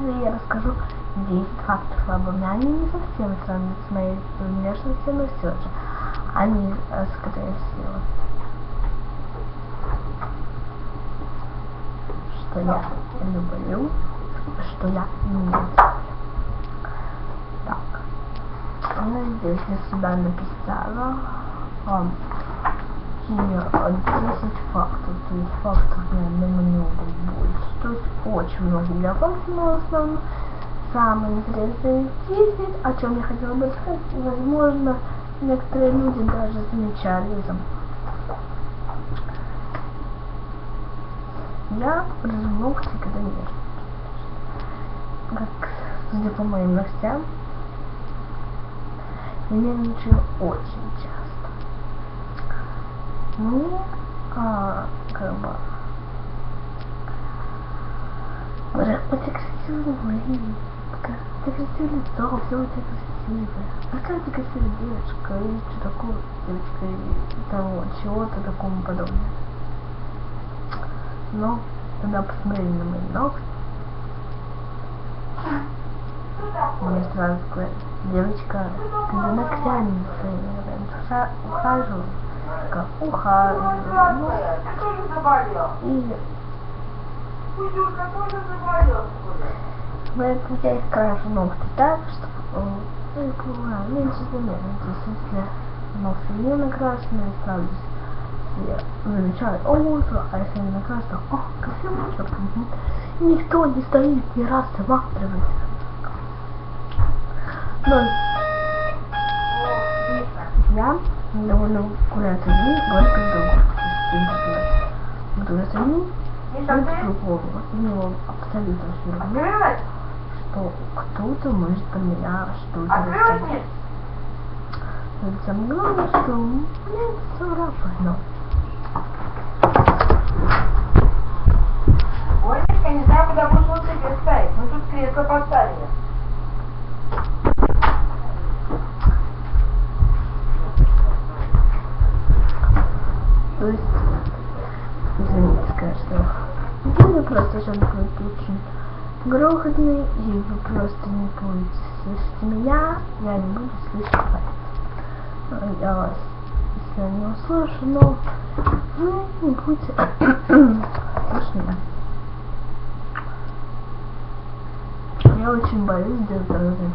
видео я расскажу 10 фактов обо мне. Они не совсем сравнят с моей внешностью, но все же. Они, э, скорее всего, что я люблю, что я не. Так. Она здесь для себя написала. Um, мне 10 фактов, то есть фактов, наверное, намного больше. То есть очень много вас, но в основном самое интересное 10, о чем я хотела бы сказать, возможно, некоторые люди даже замечали это. Я размногся, когда нет. Как, судя по моим ногтям, я нервничаю очень часто ну, а, как бы, Боже, у тебя красивое ты красивое лицо, все тебя красивое. Какая ты красивая девочка, или что такое, девочка, и того, чего-то такому подобное. Но, тогда посмотрели на мои ногти. Мне сразу говорят, девочка, ты за ногтями ухаживаешь как ухаживаю. И Я их крашу ногти так, чтобы ну, меньше заметно. То есть если ногти не накрашены, все замечают, о, а если они накрашены, о. И никто не стоит, не рассматривает. Но я довольно гулять одни, гулять друг другу. Гулять одни, гулять Мне абсолютно все равно, что кто-то может про меня что-то рассказать. Но самое главное, что мне все равно. Грохотный, и вы просто не будете слышать меня, я не буду слышать я вас, если не услышу, но вы не будете слышать меня. Я очень боюсь сделать разные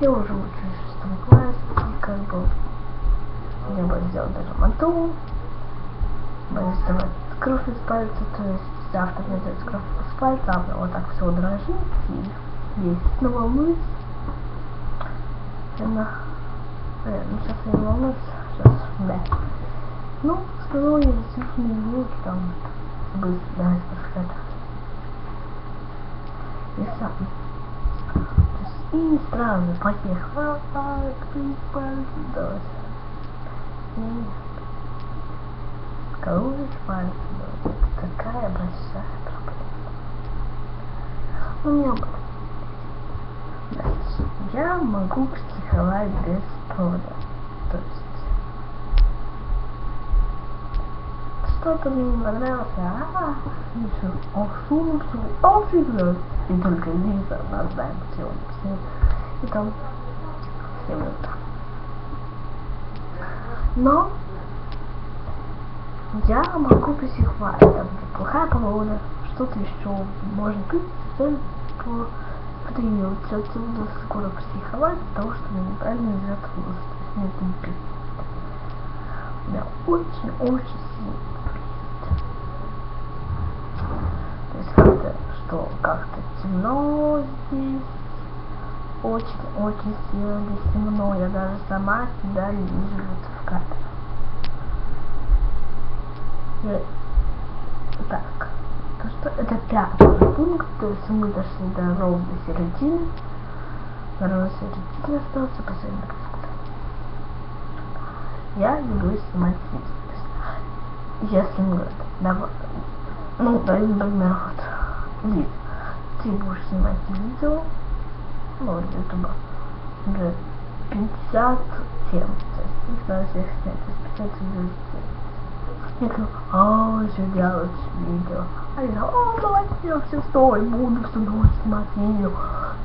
Я уже учусь в шестом классе, и как бы я бы сделать даже моту. Буду сделать кровь из пальца, то есть завтра из пальца, завтра вот так все дрожит и есть. Но волнуюсь. Она... Э, ну сейчас я не волнуюсь, сейчас, да. Ну, сказал я действительно звуки там, быстро, да, сказать. И сам. И сразу поехал, а, кто пальцы, нет. Такая большая проблема. У меня. Значит, я могу психовать без повода. То есть что-то мне не понравилось, а, еще, о, шум, шум, о, фигура. И только Лиза, нас знаем, все, все. И там все вот так. Но я могу психовать, плохая погода, что-то еще, может быть, цель по придется отсюда скоро психовать, потому что мне неправильно идет хвост, то есть мне тупит. Меня очень-очень сильно тупит. То есть как-то, что как-то темно здесь, очень-очень сильно здесь темно, я даже сама себя не вижу в кадре. И, так, то что это пятый пункт, то есть мы дошли до ровной середины, до ровной середины остался последний пункт. Я люблю снимать видео. Если говорят, давай, ну, дай, например, вот, Лиз, ты будешь снимать видео, ну, ютуба, уже 50 тем, то есть надо всех снять, то есть 50 видео Я говорю, а, что делать видео? А я, о, молодец, все, стой, буду всю ночь снимать видео.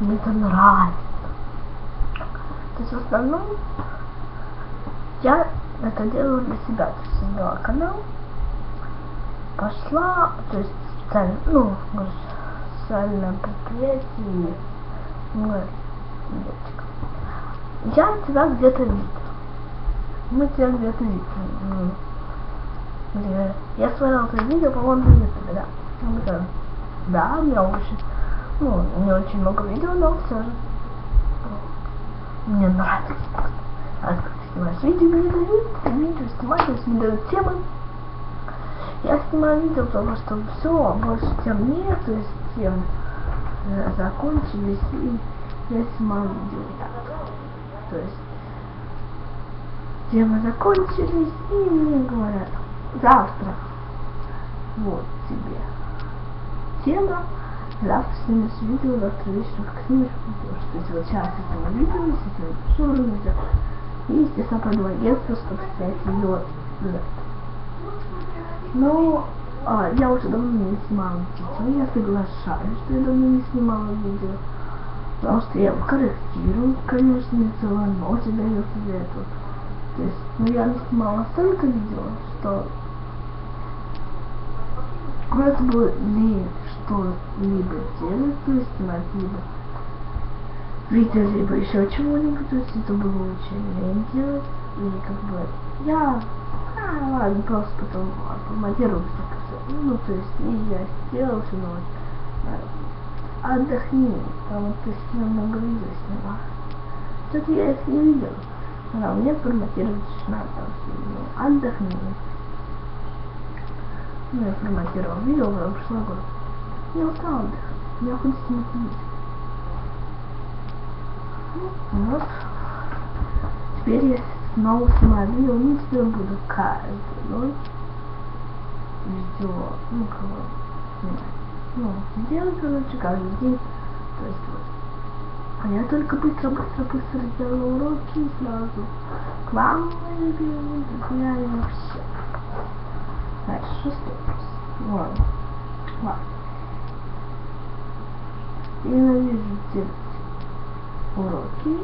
Мне это нравится. То есть в основном я это делаю для себя. То есть создала канал, пошла, то есть социально, ну, говорю, социальное предприятие, ну, девочка. Я тебя где-то видел. Мы тебя где-то видели. Я смотрел это видео, по-моему, на YouTube, да. Ну, да. Меня очень, ну, не очень много видео, но все же. Мне нравится просто. А снимаешь видео, мне дают видео снимать, есть мне дают темы. Я снимаю видео, потому что все, больше тем нет, то есть тем э, закончились, и я снимаю видео. То есть темы закончились, и мне говорят, завтра. Вот тебе. Тема, завтра снимешь видео, завтра вечером как снимешь есть вот сейчас этого видео, это видео, и, естественно, пойду агентство, чтобы снять завтра. Но а, я уже давно не снимала видео, я соглашаюсь, что я давно не снимала видео. Потому что я корректирую, конечно, не целую ночь дается для этого. То есть, ну я не снимала столько видео, что было лень что-либо делать, то есть снимать либо видео, либо еще чего-нибудь, то есть это было очень лень делать. И как бы я, а, ладно, просто потом а, так все. Ну, то есть, и я сделал всю ночь. А, Отдохни, там вот ты сильно много видео сняла. Кстати, я их не видел. А мне форматировать надо. Ну, отдохни. Ну, я форматировал видео, уже прошлый год. Я устал отдыхать. Я хочу снимать. Ну, вот. Теперь я снова снимаю видео, ну, теперь буду каждую ночь видео, ну, кого снимать. Ну, делать, короче, каждый день. То есть вот. А я только быстро-быстро-быстро сделала уроки и сразу к вам, мои любимые друзья, и вообще. Дальше, шестой вопрос. Ладно. Ладно. Я ненавижу делать уроки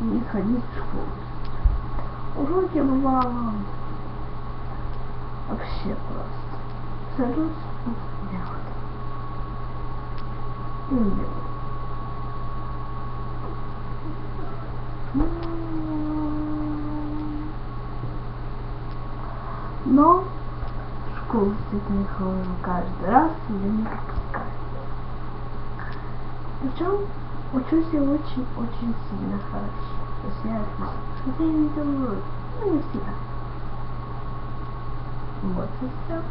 и ходить в школу. Уроки бывало вообще просто. Ну, делать. И не делаю. Но в хожу каждый раз, и я не. Причем учусь я очень-очень сильно хорошо. То есть я отлично. Хотя я не делаю ну не всегда. Вот и все.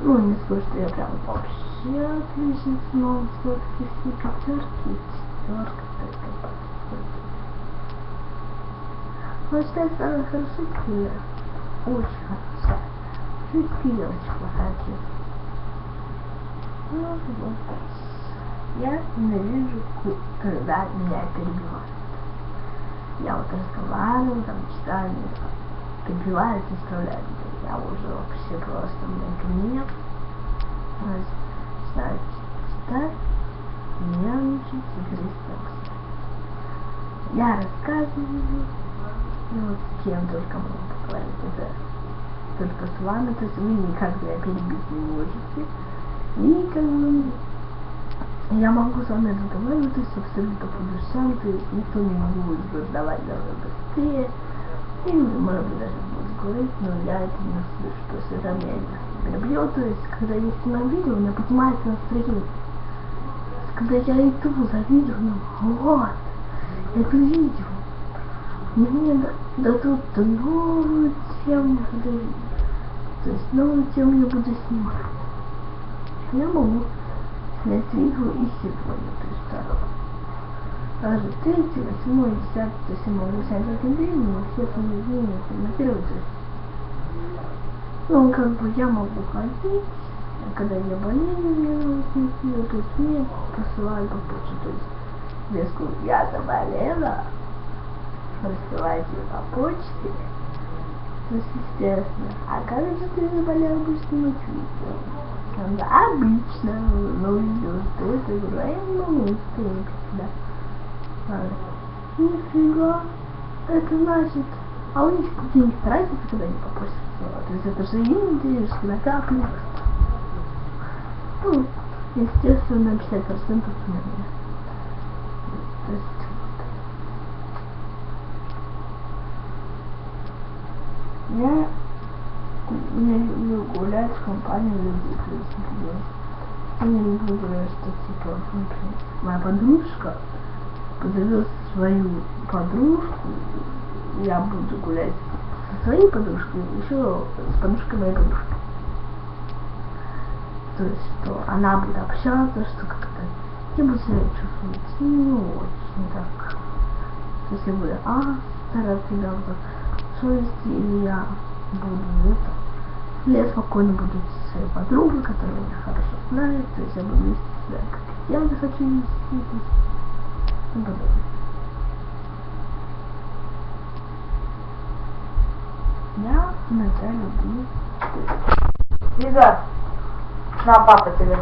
Ну, не скажу, что я прям вообще отличница, но все-таки все пятерки, четверка, только но считаю, самая хорошо я очень хорошая. Шутки я очень плохая честно. Ну, вот. Я ненавижу, когда меня перебивают. Я вот разговариваю, там читаю, перебивают, исправляют. Я уже вообще просто мне гнев. Начинаю читать, нервничать и грызть Я рассказываю, ну, вот с кем только могу поговорить, это только с вами, то есть вы меня перебить не можете. И как бы я могу с вами разговаривать, то есть абсолютно по душам, то есть никто не будет задавать намного быстрее. И может быть даже будет говорить, но я это не слышу, то есть это меня не перебьет, то есть когда я снимаю видео, у меня поднимается настроение. Когда я иду за видео, ну вот, это видео, мне да- дадут новую тему. То есть новую тему я буду снимать. Я могу снять видео и сегодня, то есть второго. Даже третий, восьмой, десятый, то есть я могу снять один день, но все понедельники форматировать. То есть, ну, как бы я могу ходить, а когда я болею, мне нужно то есть мне посылают по почте, то есть скажу, я заболела, рассылайте по почте, То естественно. А как же ты заболел, снимать видео? Она обычно, но видео стоит, я говорю, а я не могу стоять. Ладно. Нифига. Это значит, а у них денег тратится, когда не попросят. То есть это же им денежки накапливаются. Ну, естественно, 50% на меня. То есть, вот. Я не люблю гулять в компании людей, есть, например, я не люблю гулять, что типа, например, моя подружка позовет свою подружку, я буду гулять со своей подружкой, еще с подружкой моей подружки. То есть, что она будет общаться, что как-то я буду себя чувствовать не очень так. То есть я буду, а, стараться себя вот так совести, или я буду это. Я спокойно буду со своей подругой, которая меня хорошо знает, то есть я буду вести себя, как я захочу вести, то есть, и подобное. Я иногда люблю Лиза, на папа тебе.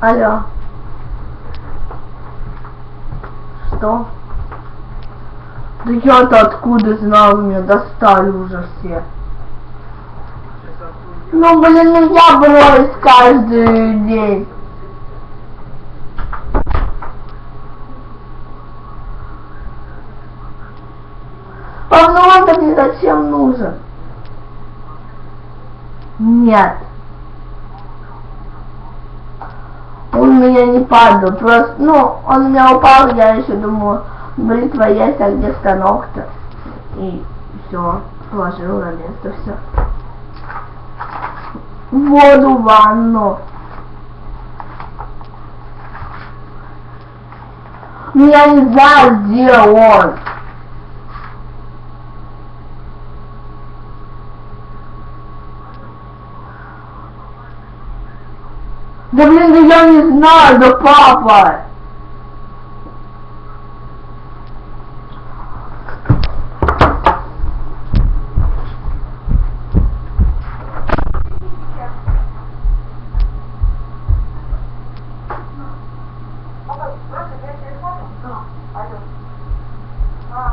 Алло. Что? Да я-то откуда знал, меня достали уже все. Ну, блин, ну я брось каждый день. Он мне зачем нужен? Нет. Он меня не падал, просто, ну, он у меня упал, я еще думаю, бритва есть, а где станок-то? И все, положил на место, все. Воду в ванну. Ну я не знаю, где он. Да блин, да я не знаю, да папа! Папа, просто я телефон? Да. Алло. А.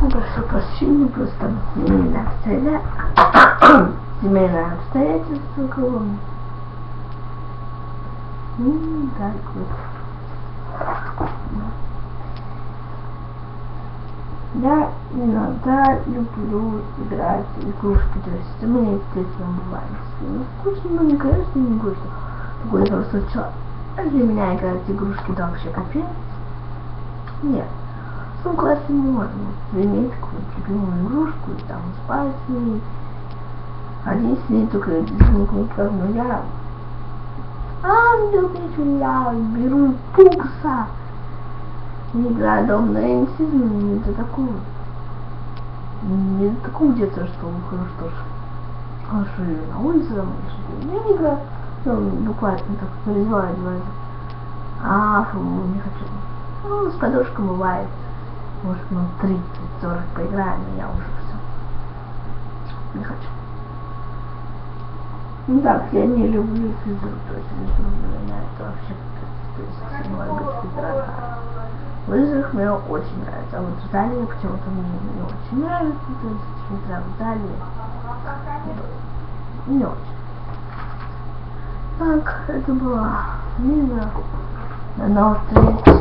Ну, прошу прощения, просто семейные обстоятельства. Семейные обстоятельства кого Ну, так вот. Я иногда люблю играть в игрушки, то есть у меня, естественно, бывает, не скучно, но не конечно не будет, такой просто человек. А для меня играть в игрушки да вообще капец. Нет. Том классе можно иметь какую-то любимую игрушку и там спать с ней. Один с ней только никак, но я ангел вечер, я беру пупса. Не играю дома, но я не до такого. Не до такого детства, что выхожу, что ж. Хожу на улице, там, я не играю. Ну, буквально так переживаю, одеваю. А, фу, не хочу. Ну, с подружкой бывает. Может, ну, 30-40 поиграем, и я уже все. Не хочу. Ну так, я не люблю физру, то есть физру для меня это вообще то есть быть физра. В лыжах мне очень нравится, а вот в зале почему-то мне не очень нравится, то есть физра в зале не очень. Так, это была Лиза. До новых встреч.